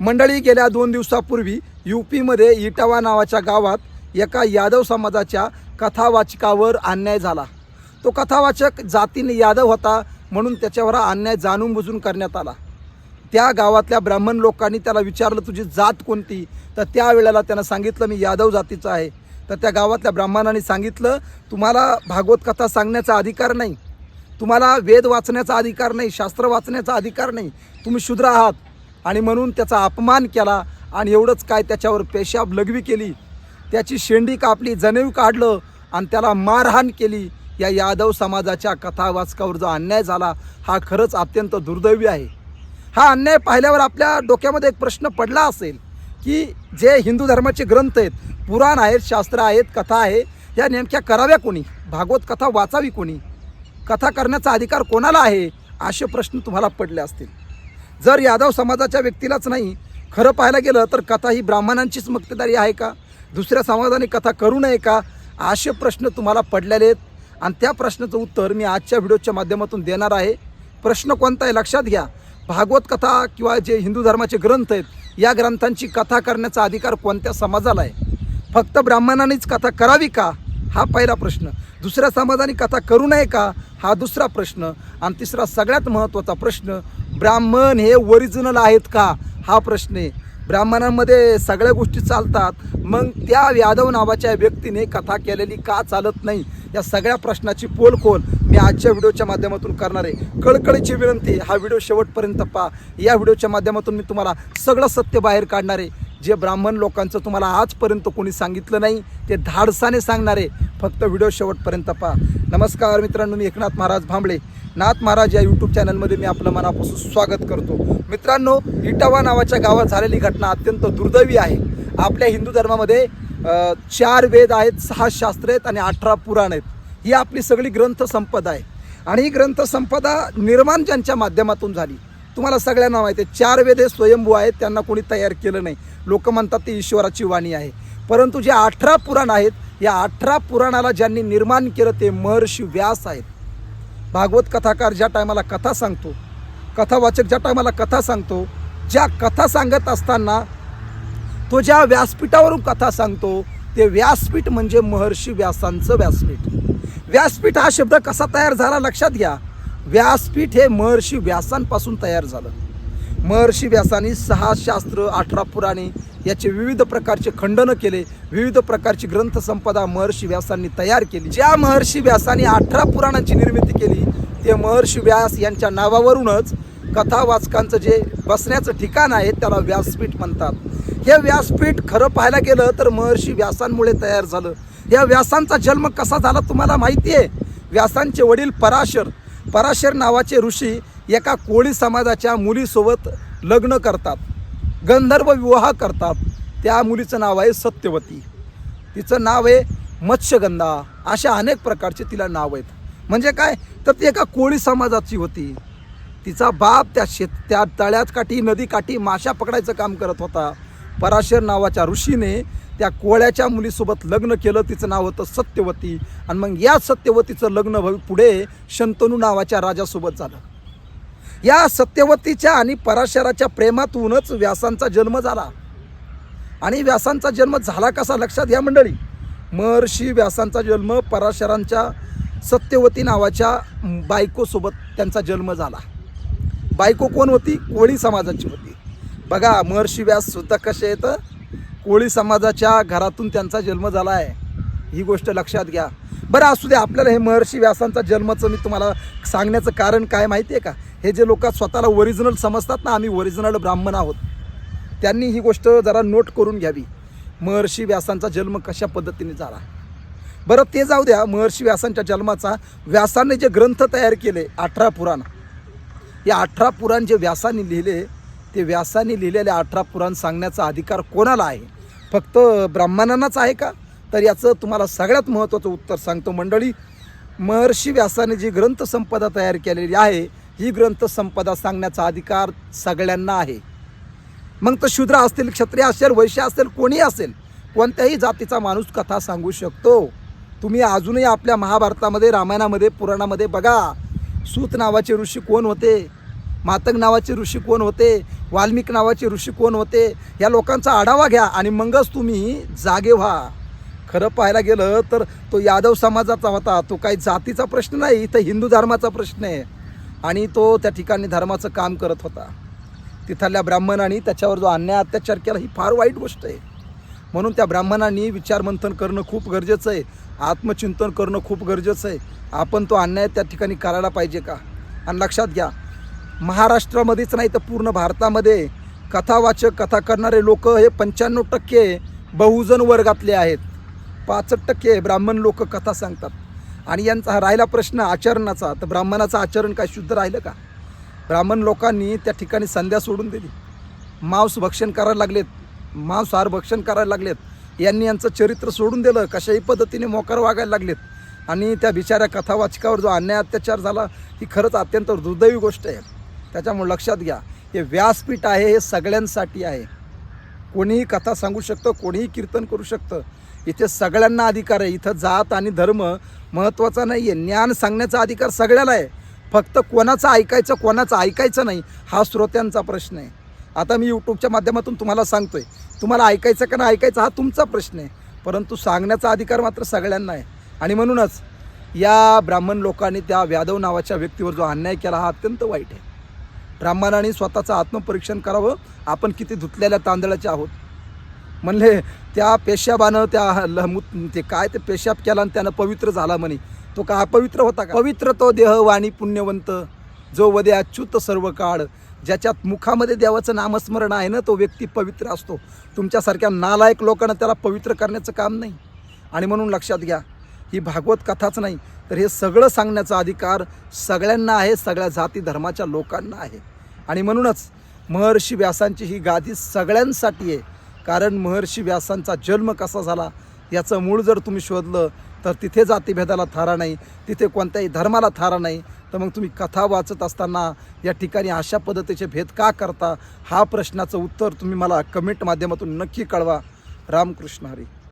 मंडळी गेल्या दोन दिवसापूर्वी यू पीमध्ये इटावा नावाच्या गावात एका यादव समाजाच्या कथावाचकावर अन्याय झाला. तो कथावाचक जातीने यादव होता म्हणून त्याच्यावर हा अन्याय जाणून बुजून करण्यात आला. त्या गावातल्या ब्राह्मण लोकांनी त्याला विचारलं तुझी जात कोणती? तर त्यावेळेला त्यानं सांगितलं मी यादव जातीचा आहे. तर त्या गावातल्या ब्राह्मणांनी सांगितलं तुम्हाला भागवत कथा सांगण्याचा अधिकार नाही. तुम्हाला वेद वाचण्याचा अधिकार नाही शास्त्र वाचण्याचा अधिकार नाही. तुम्ही शूद्र आहात. आणि म्हणून त्याचा अपमान केला आणि एवढंच काय त्याच्यावर पेशाब लघवी केली. त्याची शेंडी कापली जनेऊ काढलं आणि त्याला मारहाण केली. या यादव समाजाच्या कथावाचकावर जो अन्याय झाला हा खरंच अत्यंत दुर्दैवी आहे. हा अन्याय पाहिल्यावर आपल्या डोक्यामध्ये एक प्रश्न पडला असेल की जे हिंदू धर्माचे ग्रंथ आहेत पुराण आहेत शास्त्र आहेत कथा आहे या नेमक्या कराव्या कोणी? भागवत कथा वाचावी कोणी? कथा करण्याचा अधिकार कोणाला आहे? असे प्रश्न तुम्हाला पडले असतील. जर यादव समाजाच्या व्यक्तीलाच नाही खरं पाहायला गेलं तर कथा ही ब्राह्मणांचीच मक्तेदारी आहे का? दुसऱ्या समाजाने कथा करू नये का? असे प्रश्न तुम्हाला पडलेले आहेत. आणि त्या प्रश्नाचं उत्तर मी आजच्या व्हिडिओच्या माध्यमातून देणार आहे. प्रश्न कोणता आहे लक्षात घ्या. भागवत कथा किंवा जे हिंदू धर्माचे ग्रंथ आहेत या ग्रंथांची कथा करण्याचा अधिकार कोणत्या समाजाला आहे? फक्त ब्राह्मणांनीच कथा करावी का? हा पहिला प्रश्न. दुसऱ्या समाजाने कथा करू नये का? हा दुसरा प्रश्न. आणि तिसरा सगळ्यात महत्त्वाचा प्रश्न ब्राह्मण हे ओरिजिनल आहेत का? हा प्रश्न आहे. ब्राह्मणांमध्ये सगळ्या गोष्टी चालतात. मग त्या यादव नावाच्या व्यक्तीने कथा केलेली का चालत नाही? या सगळ्या प्रश्नाची पोलखोल मी आजच्या व्हिडिओच्या माध्यमातून करणार आहे. कळकळीची विनंती हा व्हिडिओ शेवटपर्यंत पहा. या व्हिडिओच्या माध्यमातून मी तुम्हाला सगळं सत्य बाहेर काढणार आहे. जे ब्राह्मण लोकांचं तुम्हाला आजपर्यंत कोणी सांगितलं नाही ते धाडसाने सांगणारे फक्त व्हिडिओ शेवटपर्यंत पहा. नमस्कार मित्रांनो मी एकनाथ महाराज भांबळे. नाथ महाराज या यूट्यूब चॅनलमध्ये मी आपलं मनापासून स्वागत करतो. मित्रांनो इटावा नावाच्या गावात झालेली घटना अत्यंत दुर्दैवी आहे. आपल्या हिंदू धर्मामध्ये चार वेद आहेत सहा शास्त्र आहेत आणि अठरा पुराण आहेत. ही आपली सगळी ग्रंथसंपदा आहे. आणि ही ग्रंथसंपदा निर्माण ज्यांच्या माध्यमातून झाली तुम्हाला सगळ्यांना माहिती आहे चार वेद हे स्वयंभू आहेत त्यांना कोणी तयार केलं नाही. लोक म्हणतात ती ईश्वराची वाणी आहे. परंतु जे अठरा पुराण आहेत या अठरा पुराणाला ज्यांनी निर्माण केलं ते महर्षी व्यास आहेत. भागवत कथाकार ज्या टायमाला कथा सांगतो कथावाचक ज्या टायमाला कथा सांगतो ज्या कथा सांगत असताना तो ज्या व्यासपीठावरून कथा सांगतो ते व्यासपीठ म्हणजे महर्षी व्यासांचं व्यासपीठ. व्यासपीठ हा शब्द कसा तयार झाला लक्षात घ्या. व्यासपीठ हे महर्षी व्यासांपासून तयार झालं. महर्षी व्यासांनी सहा शास्त्र अठरा पुराणे याचे विविध प्रकारचे खंडनं केले. विविध प्रकारची ग्रंथसंपदा महर्षी व्यासांनी तयार केली. ज्या महर्षी व्यासांनी अठरा पुराणांची निर्मिती केली ते महर्षी व्यास यांच्या नावावरूनच कथावाचकांचं जे बसण्याचं ठिकाण आहे त्याला व्यासपीठ म्हणतात. हे व्यासपीठ खरं पाहायला गेलं तर महर्षी व्यासांमुळे तयार झालं. या व्यासांचा जन्म कसा झाला तुम्हाला माहिती आहे? व्यासांचे वडील पराशर. पराशर नावाचे ऋषी एका कोळी समाजाच्या मुलीसोबत लग्न करतात. गंधर्व विवाह करतात. त्या मुलीचं नाव आहे सत्यवती. तिचं नाव आहे मत्स्यगंधा. अशा अनेक प्रकारचे तिला नाव आहेत. म्हणजे काय? तर ती एका कोळी समाजाची होती. तिचा बाप त्या शेत त्या तळ्यात काठी नदी काठी माशा पकडायचं काम करत होता. पराशर नावाच्या ऋषीने त्या कोळ्याच्या मुलीसोबत लग्न केलं. तिचं नाव होतं सत्यवती. आणि मग या सत्यवतीचं लग्न भवि पुढे शंतनू नावाच्या राजासोबत झालं. या सत्यवतीच्या आणि पराशराच्या प्रेमातूनच व्यासांचा जन्म झाला. आणि व्यासांचा जन्म झाला कसा लक्षात घ्या मंडळी? महर्षी व्यासांचा जन्म पराशरांच्या सत्यवती नावाच्या बायकोसोबत त्यांचा जन्म झाला. बायको कोण होती? कोळी समाजाची होती. बघा महर्षी व्याससुद्धा कसे आहेत? कोळी समाजाच्या घरातून त्यांचा जन्म झाला आहे ही गोष्ट लक्षात घ्या. बरं असू दे आपल्याला हे महर्षी व्यासांचा जन्माचं मी तुम्हाला सांगण्याचं कारण काय माहिती आहे का? हे जे लोक स्वतःला ओरिजिनल समजतात ना आम्ही ओरिजिनल ब्राह्मण आहोत. त्यांनी ही गोष्ट जरा नोट करून घ्यावी. महर्षी व्यासांचा जन्म कशा पद्धतीने झाला? बरं ते जाऊ द्या महर्षी व्यासांच्या जन्माचा व्यासाने जे ग्रंथ तयार केले अठरा पुराण. या अठरा पुराण जे व्यासाने लिहिले ते व्यासाने लिहिलेले अठरा पुराण सांगण्याचा अधिकार कोणाला आहे? फक्त ब्राह्मणांनाच आहे का? तर याचं तुम्हाला सगळ्यात महत्त्वाचं उत्तर सांगतो मंडळी. महर्षी व्यासाने जी ग्रंथसंपदा तयार केलेली आहे ही ग्रंथसंपदा सांगण्याचा अधिकार सगळ्यांना आहे. मग तो शूद्र असतील क्षत्रिय असेल वैश्य असेल कोणी असेल कोणत्याही जातीचा माणूस कथा सांगू शकतो. तुम्ही अजूनही आपल्या महाभारतामध्ये रामायणामध्ये पुराणामध्ये बघा सूत नावाचे ऋषी कोण होते मातंग नावाचे ऋषी कोण होते वाल्मिक नावाचे ऋषी कोण होते या लोकांचा आढावा घ्या आणि मगच तुम्ही जागे व्हा. खरं पाहायला गेलं तर तो यादव समाजाचा होता. तो काही जातीचा प्रश्न नाही तर हिंदू धर्माचा प्रश्न आहे. आणि तो त्या ठिकाणी धर्माचं काम करत होता. तिथल्या ब्राह्मणांनी त्याच्यावर जो अन्याय अत्याचार केला ही फार वाईट गोष्ट आहे. म्हणून त्या ब्राह्मणांनी विचारमंथन करणं खूप गरजेचं आहे. आत्मचिंतन करणं खूप गरजेचं आहे. आपण तो अन्याय त्या ठिकाणी करायला पाहिजे का? आणि लक्षात घ्या महाराष्ट्रामध्येच नाही तर पूर्ण भारतामध्ये कथावाचक कथा करणारे लोक हे पंच्याण्णव टक्के बहुजन वर्गातले आहेत. पासष्ट टक्के ब्राह्मण लोक कथा सांगतात. आणि यांचा हा राहिला प्रश्न आचरणाचा तर ब्राह्मणाचं आचरण काय शुद्ध राहिलं का? ब्राह्मण लोकांनी त्या ठिकाणी संध्या सोडून दिली. मांस भक्षण करायला लागलेत. मांसाहार भक्षण करायला लागलेत. यांनी यांचं चरित्र सोडून दिलं कशाही पद्धतीने मोकार वागायला लागलेत. आणि त्या बिचाऱ्या कथावाचकावर जो अन्याय अत्याचार झाला ही खरंच अत्यंत दुर्दैवी गोष्ट आहे. त्याच्यामुळे लक्षात घ्या हे व्यासपीठ आहे हे सगळ्यांसाठी आहे. कोणीही कथा सांगू शकतं कोणीही कीर्तन करू शकतं. इथे सगळ्यांना अधिकार आहे. इथं जात आणि धर्म महत्त्वाचा नाही आहे ज्ञान सांगण्याचा अधिकार सगळ्याला आहे. फक्त कोणाचं ऐकायचं कोणाचं ऐकायचं नाही हा श्रोत्यांचा प्रश्न आहे. आता मी यूट्यूबच्या माध्यमातून तुम्हाला सांगतो आहे तुम्हाला ऐकायचं का नाही ऐकायचं हा तुमचा प्रश्न आहे. परंतु सांगण्याचा अधिकार मात्र सगळ्यांना आहे. आणि म्हणूनच या ब्राह्मण लोकांनी त्या व्यादव नावाच्या व्यक्तीवर जो अन्याय केला हा अत्यंत वाईट आहे. ब्राह्मणांनी स्वतःचं आत्मपरीक्षण करावं. आपण किती धुतलेल्या तांदळाचे आहोत. म्हणले त्या पेशाबानं त्या लहमूत ते काय ते पेशाब केला आणि त्यानं पवित्र झाला म्हणे. तो का अपवित्र होता का? पवित्र तो देह वाणी पुण्यवंत. जो वदे अच्युत सर्व काळ ज्याच्यात मुखामध्ये देवाचं नामस्मरण आहे ना तो व्यक्ती पवित्र असतो. तुमच्यासारख्या नालायक लोकांना त्याला पवित्र करण्याचं काम नाही. आणि म्हणून लक्षात घ्या ही भागवत कथाच नाही. तर हे सगळं सांगण्याचा अधिकार सगळ्यांना आहे सगळ्या जाती धर्माच्या लोकांना आहे. आणि म्हणूनच महर्षी व्यासांची ही गादी सगळ्यांसाठी आहे. कारण महर्षी व्यासांचा जन्म कसा झाला याचं मूळ जर तुम्ही शोधलं तर तिथे जातीभेदाला थारा नाही तिथे कोणत्याही धर्माला थारा नाही. तर मग तुम्ही कथा वाचत असताना या ठिकाणी अशा पद्धतीचे भेद का करता हा प्रश्नाचं उत्तर तुम्ही मला कमेंट माध्यमातून नक्की कळवा. रामकृष्ण हरी.